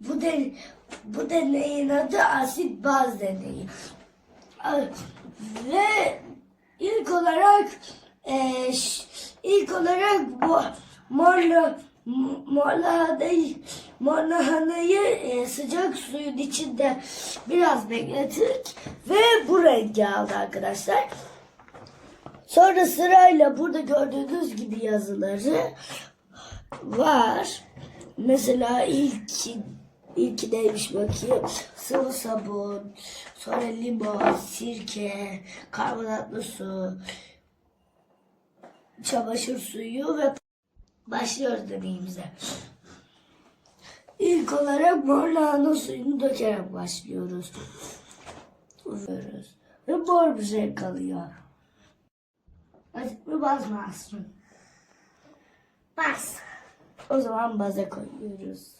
Bu den bu deneyin adı asit baz deneyi. Ve ilk olarak e, ilk olarak bu morla morlahanayı morlahanayı e, sıcak suyun içinde biraz beklettik ve bu rengi aldı arkadaşlar. Sonra sırayla burada gördüğünüz gibi yazıları var. Mesela ilk ilki neymiş bakayım. Sıvı sabun, sonra limon, sirke, karbonatlı su, çamaşır suyu ve başlıyoruz deneyimize. İlk olarak mor lahana suyunu dökerek başlıyoruz. Vuruyoruz. Ve mor bir renk alıyor. Azıcık mı Asrın? Baz. O zaman baza koyuyoruz.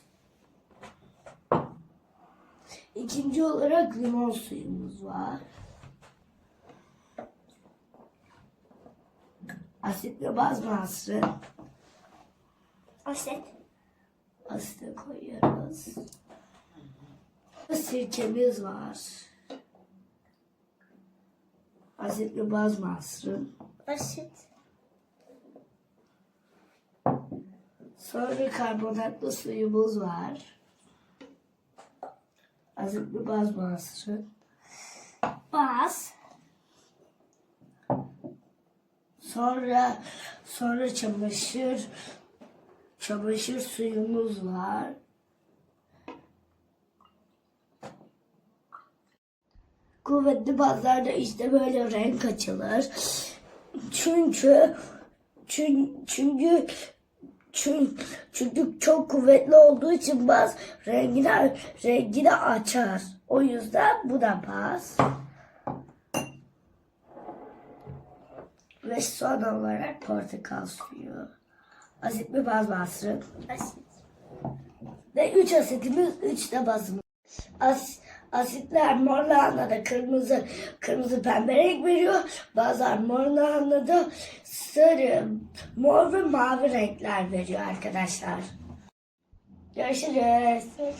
İkinci olarak limon suyumuz var. Asitli baz mı Asrın? Asit. Asite koyuyoruz. Sirkemiz var. Asitli baz mı? Asit. Sonra karbonatlı suyumuz var. Azıcık baz bastırın. Baz. Sonra sonra çamaşır çamaşır suyumuz var. Kuvvetli bazlarda işte böyle renk açılır. Çünkü çünkü çünkü çünkü, çünkü çok kuvvetli olduğu için baz rengini, rengini açar. O yüzden bu da baz. Ve son olarak portakal suyu. Asit mi baz bastırın. Asit. Ve 3 asitimiz, 3 de bazımız. As, asitler mor lahanada kırmızı, kırmızı pembe renk veriyor. Bazılar mor lahanada sarı, mor ve mavi renkler veriyor arkadaşlar. Görüşürüz.